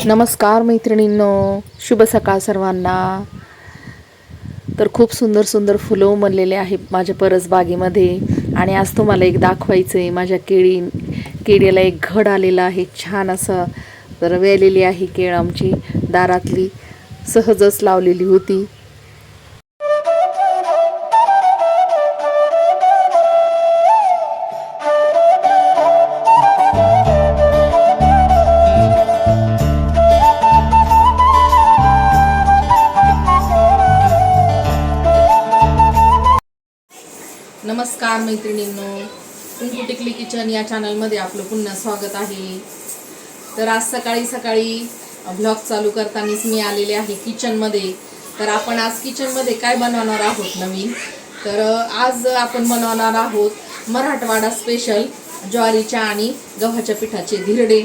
नमस्कार मैत्रिणींनो शुभ सकाळ सर्वांना. तर खूप सुंदर सुंदर फुलं उमललेले आहेत माझ्या परसबागेमध्ये आणि आज तुम्हाला एक दाखवायचं आहे माझ्या केळी केळीला एक घड आलेला आहे छान असं तर वेलेली आहे केळ आमची. दारातली सहजच लावलेली होती. नमस्कार मैत्रिणींनो. कुंकू टिकली किचन या चॅनलमध्ये आपलं पुन्हा स्वागत आहे. तर आज सकाळी सकाळी ब्लॉग चालू करतानाच मी आलेले आहे किचनमध्ये तर आपण आज किचनमध्ये काय बनवणार आहोत नवीन? तर आज आपण बनवणार आहोत मराठवाडा स्पेशल ज्वारीच्या आणि गव्हाच्या पिठाचे धिरडे.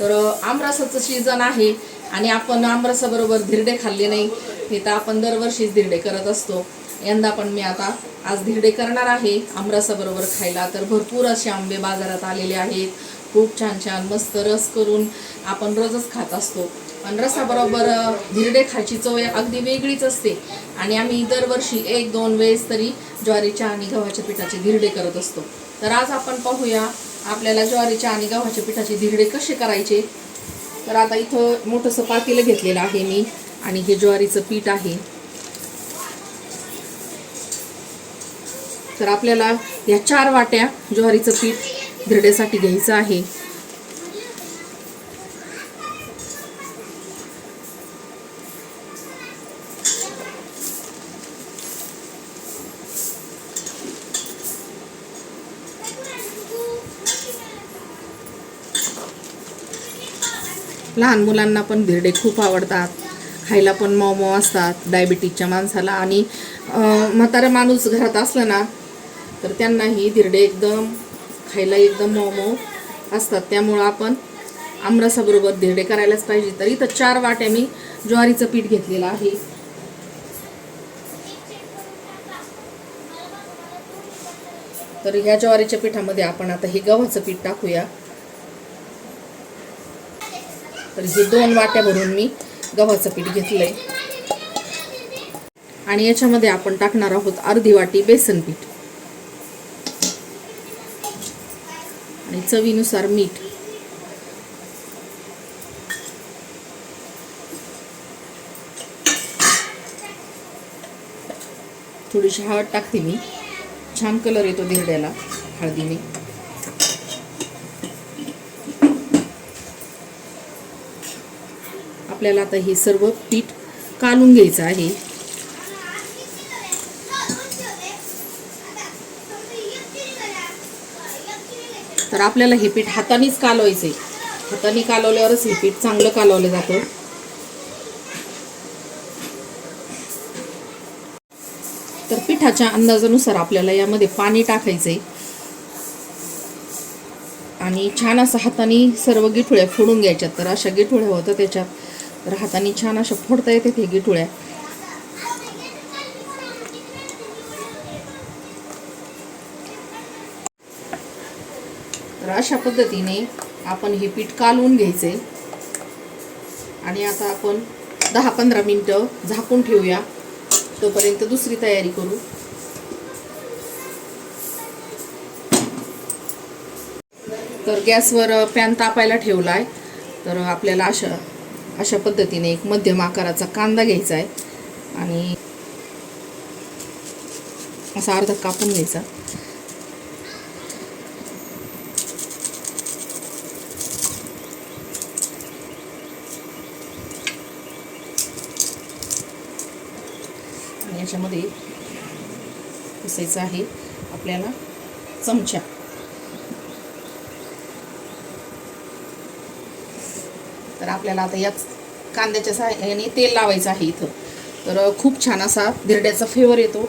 तर आमरसाचं सीझन आहे आणि आपण आमरसाबरोबर धिरडे खाल्ले नाही. हे तर आपण दरवर्षीच धिरडे करत असतो. यंदा पण मी आता आज धिरडे करणार आहे. आमरसाबरोबर खायला तर भरपूर असे आंबे बाजारात आलेले आहेत. खूप छान छान मस्त रस करून आपण रोजच खात असतो. पण रसाबरोबर धिरडे खायची चव अगदी वेगळीच असते. आणि आम्ही दरवर्षी एक दोन वेळेस तरी ज्वारीच्या आणि गव्हाच्या पिठाचे धिरडे करत असतो. तर आज आपण पाहूया आपल्याला ज्वारीच्या आणि गव्हाच्या पिठाचे धिरडे कसे करायचे. तर आता इथं मोठंसं पातेलं घेतलेलं आहे मी आणि हे ज्वारीचं पीठ आहे. तर आपल्याला या चार वाट्या ज्वारीचं पीठ धिरड्यासाठी घ्यायचं आहे. लहान मुलांना पण धिरडे खूप आवडतात. खायला पण मऊ मऊ असतात डायबिटीजच्या माणसाला आणि म्हातारा माणूस घरात असलं ना तर त्यांनाही धिरडे एकदम खायला एकदम मऊ मऊ असतात. त्यामुळं आपण आमरसाबरोबर धिरडे करायलाच पाहिजे. तर इथं चार वाट्या मी ज्वारीचं पीठ घेतलेलं आहे. तर ह्या ज्वारीच्या पिठामध्ये आपण आता हे गव्हाचं पीठ टाकूया. तर हे दोन वाट्या भरून मी गव्हाचं पीठ घेतलंय. आणि याच्यामध्ये आपण टाकणार आहोत अर्धी वाटी बेसन पीठ. चवीनुसार मीठ. थोडीशी हळद टाकते मी. छान कलर येतो धिरड्याला हळदीने. आपल्याला आता हे सर्व पीठ कालून घ्यायचं आहे. तर आपल्याला हे पीठ हातानेच कालवायचं आहे हाताने कालवल्यावरच हे पीठ चांगलं कालवलं जातं. तर पिठाच्या अंदाजानुसार आपल्याला यामध्ये पाणी टाकायचं आहे आणि छान असं हाताने सर्व गिठुळ्या फोडून घ्यायच्यात. तर अशा गिठुळ्या होत्या त्याच्यात. तर हाताने छान अशा फोडता येते ते गिठुळ्या. तर अशा पद्धतीने आपण हे पीठ कालवून घ्यायचे. आणि आता आपण दहा पंधरा मिनटं झाकून ठेवूया. तोपर्यंत दुसरी तयारी करू. तर गॅसवर पॅन तापायला ठेवला आहे तर आपल्याला अशा अशा पद्धतीने एक मध्यम आकाराचा कांदा घ्यायचा आहे. आणि असा अर्धा कापून घ्यायचा. याच्यामध्ये पुसायचं आहे. आपल्याला चमचा. तर आपल्याला आता याच कांद्याच्या सहाय्याने तेल लावायचं आहे इथं. तर खूप छान असा धिरड्याचा फ्लेवर येतो.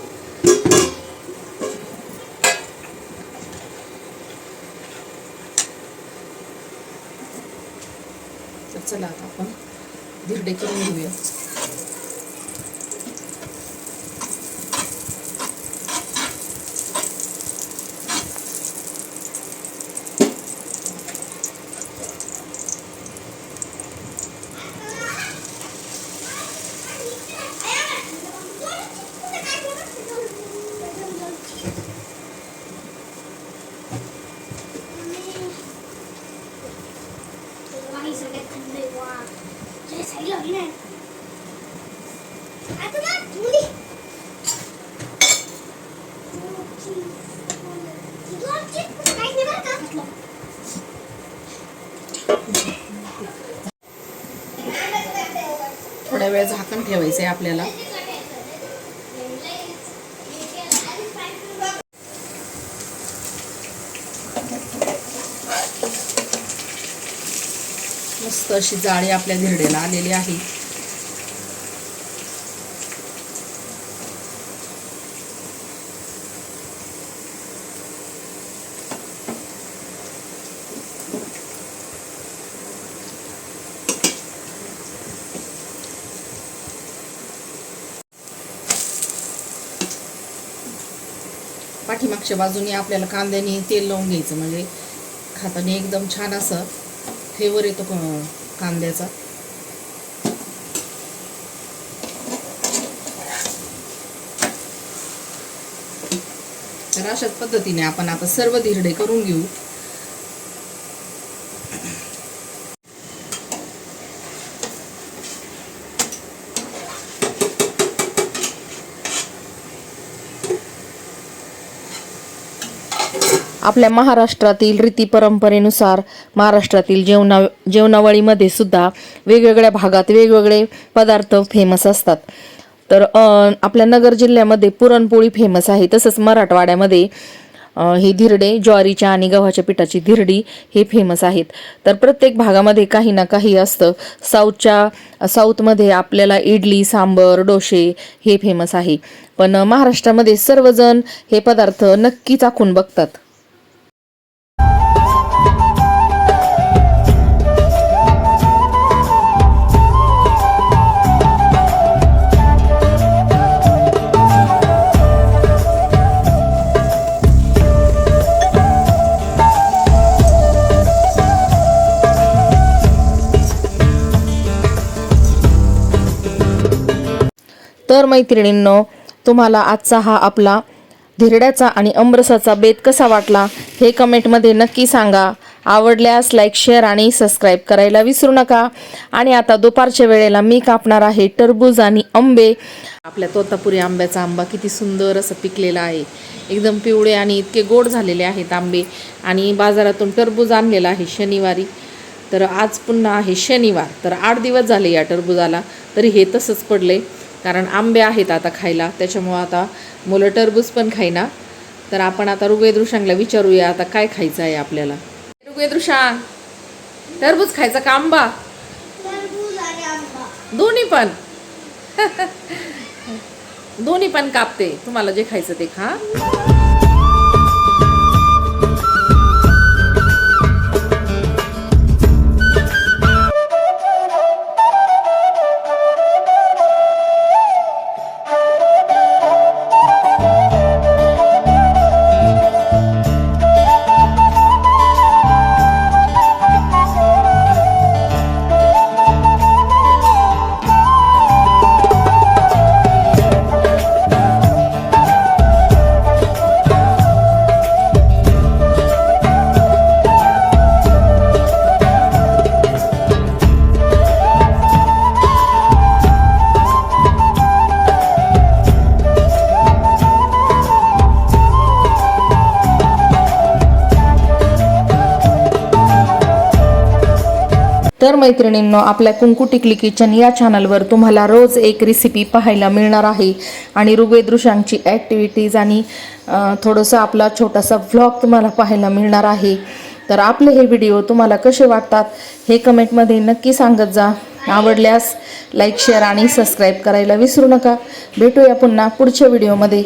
तर चला आता आपण धिरडे करून घेऊया. थोड्या वेळ झाकण ठेवायचं आहे आपल्याला. मस्त अशी जाळी आपल्या धिरडेला आलेली आहे. पाठीमागच्या बाजूने आपल्याला कांद्याने तेल लावून घ्यायचं म्हणजे खाताने एकदम छान असं फ्लेवर येतो कांद्याचा. तर अशाच पद्धतीने आपण आता सर्व धिरडे करून घेऊ. आपल्या महाराष्ट्रातील रीती परंपरेनुसार महाराष्ट्रातील जेवणा जेवणावळीमध्ये सुद्धा वेगवेगळ्या भागात वेगवेगळे पदार्थ फेमस असतात. तर आपल्या नगर जिल्ह्यामध्ये पुरणपोळी फेमस आहे. तसंच मराठवाड्यामध्ये ही धिरडे ज्वारीच्या आणि गव्हाच्या पिठाची धिरडी हे फेमस आहेत. तर प्रत्येक भागामध्ये काही ना काही असतं. साऊथच्या साऊथमध्ये आपल्याला इडली सांबर डोसे हे फेमस आहे. पण महाराष्ट्रामध्ये सर्वजण हे पदार्थ नक्की चाखून बघतात. तर मैत्रिणींनो तुम्हाला आजचा हा आपला धिरड्याचा आणि अमरसाचा बेत कसा वाटला हे कमेंटमध्ये नक्की सांगा. आवडल्यास लाईक शेअर आणि सबस्क्राईब करायला विसरू नका. आणि आता दुपारच्या वेळेला मी कापणार आहे टरबूज आणि आंबे. आपल्या तोतापुरी आंब्याचा आंबा किती सुंदर असं पिकलेला आहे. एकदम पिवळे आणि इतके गोड झालेले आहेत आंबे. आणि बाजारातून टरबूज आणलेला आहे शनिवारी. तर आज पुन्हा आहे शनिवार. तर आठ दिवस झाले या टरबुजाला. तरी हे तसंच पडले कारण आंबे आहेत आता खायला त्याच्यामुळं आता मुलं टरबूज पण खाईना. तर आपण आता ऋग्वेदृषांगला विचारूया आता काय खायचं आहे आपल्याला. ऋग्वेदृषांग टरबूज खायचा का आंबा. दोन्ही पण. दोन्ही पण कापते. तुम्हाला जे खायचं ते खा. तर मैत्रिणींनो आपल्या कुंकू टिकली किचन या चॅनलवर तुम्हाला रोज एक रेसिपी पाहायला मिळणार आहे. आणि ऋग्वेदृशांची ॲक्टिव्हिटीज आणि थोडंसं आपला छोटासा व्लॉग तुम्हाला पाहायला मिळणार आहे. तर आपले हे व्हिडिओ तुम्हाला कसे वाटतात हे कमेंटमध्ये नक्की सांगत जा. आवडल्यास लाईक शेअर आणि सबस्क्राईब करायला विसरू नका. भेटूया पुन्हा पुढच्या व्हिडिओमध्ये